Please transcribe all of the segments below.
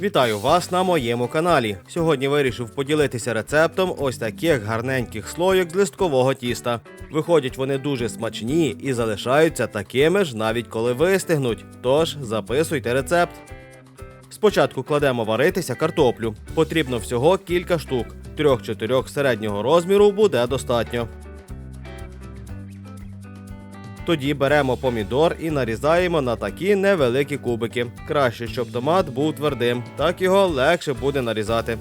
Вітаю вас на моєму каналі. Сьогодні вирішив поділитися рецептом ось таких гарненьких слоїк з листкового тіста. Виходять вони дуже смачні і залишаються такими ж навіть коли вистигнуть. Тож записуйте рецепт. Спочатку кладемо варитися картоплю. Потрібно всього кілька штук. Трьох-чотирьох середнього розміру буде достатньо. Тоді беремо помідор і нарізаємо на такі невеликі кубики. Краще, щоб томат був твердим, так його легше буде нарізати.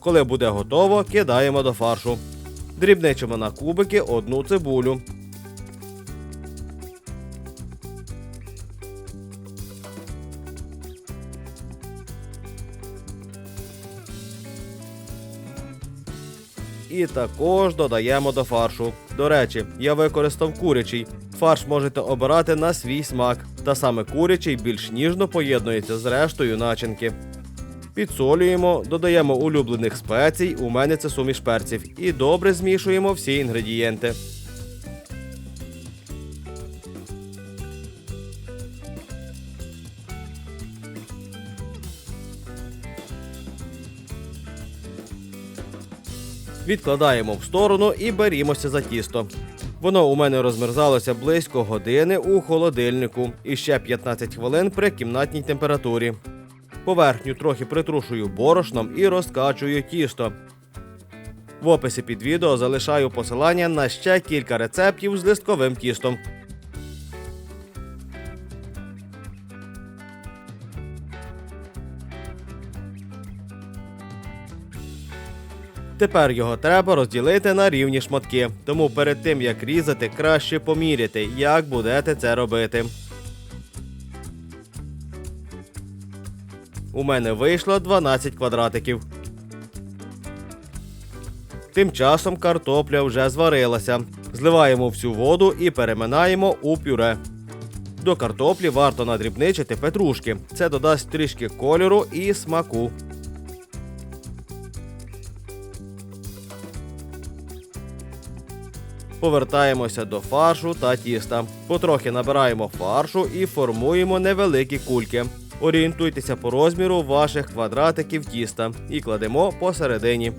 Коли буде готово, кидаємо до фаршу. Дрібничимо на кубики одну цибулю. І також додаємо до фаршу. До речі, я використав курячий. Фарш можете обирати на свій смак. Та саме курячий більш ніжно поєднується з рештою начинки. Підсолюємо, додаємо улюблених спецій, у мене це суміш перців, і добре змішуємо всі інгредієнти. Відкладаємо в сторону і берімося за тісто. Воно у мене розмерзалося близько години у холодильнику і ще 15 хвилин при кімнатній температурі. Поверхню трохи притрушую борошном і розкачую тісто. В описі під відео залишаю посилання на ще кілька рецептів з листковим тістом. Тепер його треба розділити на рівні шматки. Тому перед тим як різати, краще поміряти, як будете це робити. У мене вийшло 12 квадратиків. Тим часом картопля вже зварилася. Зливаємо всю воду і переминаємо у пюре. До картоплі варто надрібничити петрушки. Це додасть трішки кольору і смаку. Повертаємося до фаршу та тіста. Потрохи набираємо фаршу і формуємо невеликі кульки. Орієнтуйтеся по розміру ваших квадратиків тіста і кладемо посередині.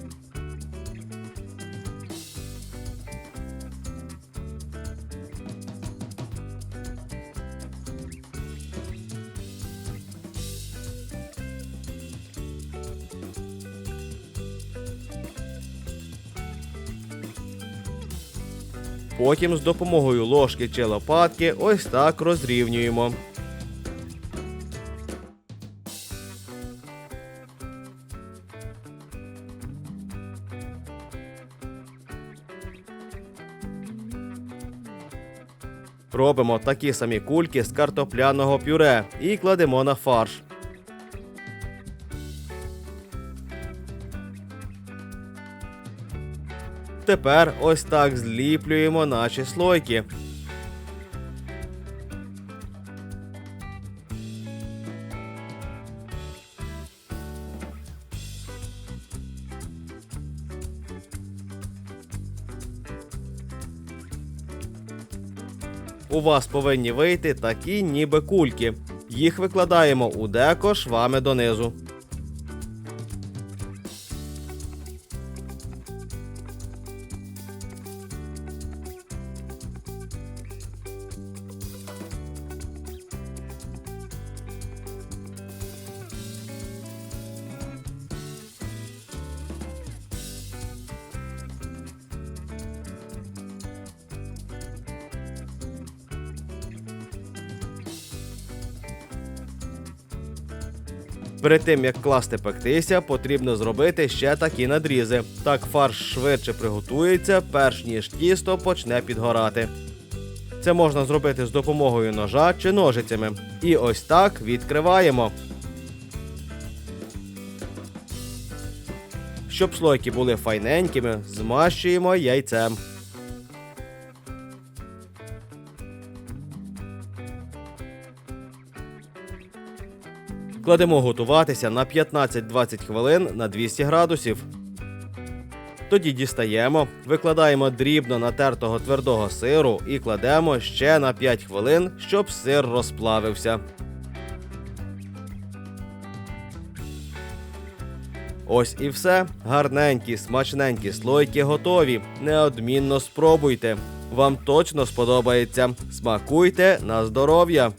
Потім з допомогою ложки чи лопатки ось так розрівнюємо. Робимо такі самі кульки з картопляного пюре і кладемо на фарш. Тепер ось так зліплюємо наші слойки. У вас повинні вийти такі ніби кульки. Їх викладаємо у деко швами донизу. Перед тим як класти пектися, потрібно зробити ще такі надрізи. Так фарш швидше приготується, перш ніж тісто почне підгорати. Це можна зробити з допомогою ножа чи ножицями. І ось так відкриваємо. Щоб слойки були файненькими, змащуємо яйцем. Кладемо готуватися на 15-20 хвилин на 200 градусів. Тоді дістаємо, викладаємо дрібно натертого твердого сиру і кладемо ще на 5 хвилин, щоб сир розплавився. Ось і все. Гарненькі, смачненькі слойки готові. Неодмінно спробуйте. Вам точно сподобається. Смакуйте на здоров'я!